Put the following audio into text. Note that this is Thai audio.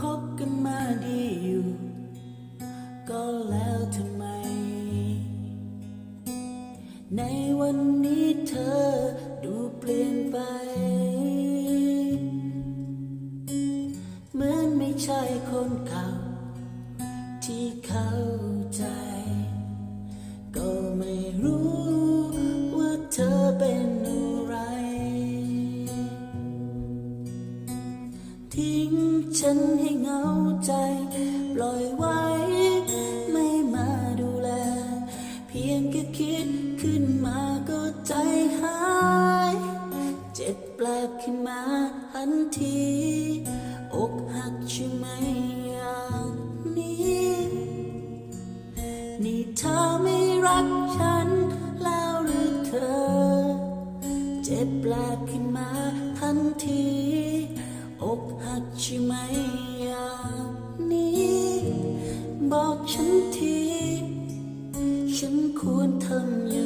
คบกันมาดีอยู่ ก็แล้วทำไม ในวันนี้เธอดูเปลี่ยนไป เหมือนไม่ใช่คนเก่าที่เขา ทิ้งฉันให้เหงาใจ ปล่อยไว้ ไม่มาดูแล เพียงแค่คิดขึ้นมาก็ใจหาย เจ็บแปลบขึ้นมาทันที อกหักใช่ไหมอย่างนี้ นี่เธอไม่รักฉันแล้วหรือเธอ เจ็บแปลกขึ้นมาทันที บอกฉันที ฉันควรทำอย่าง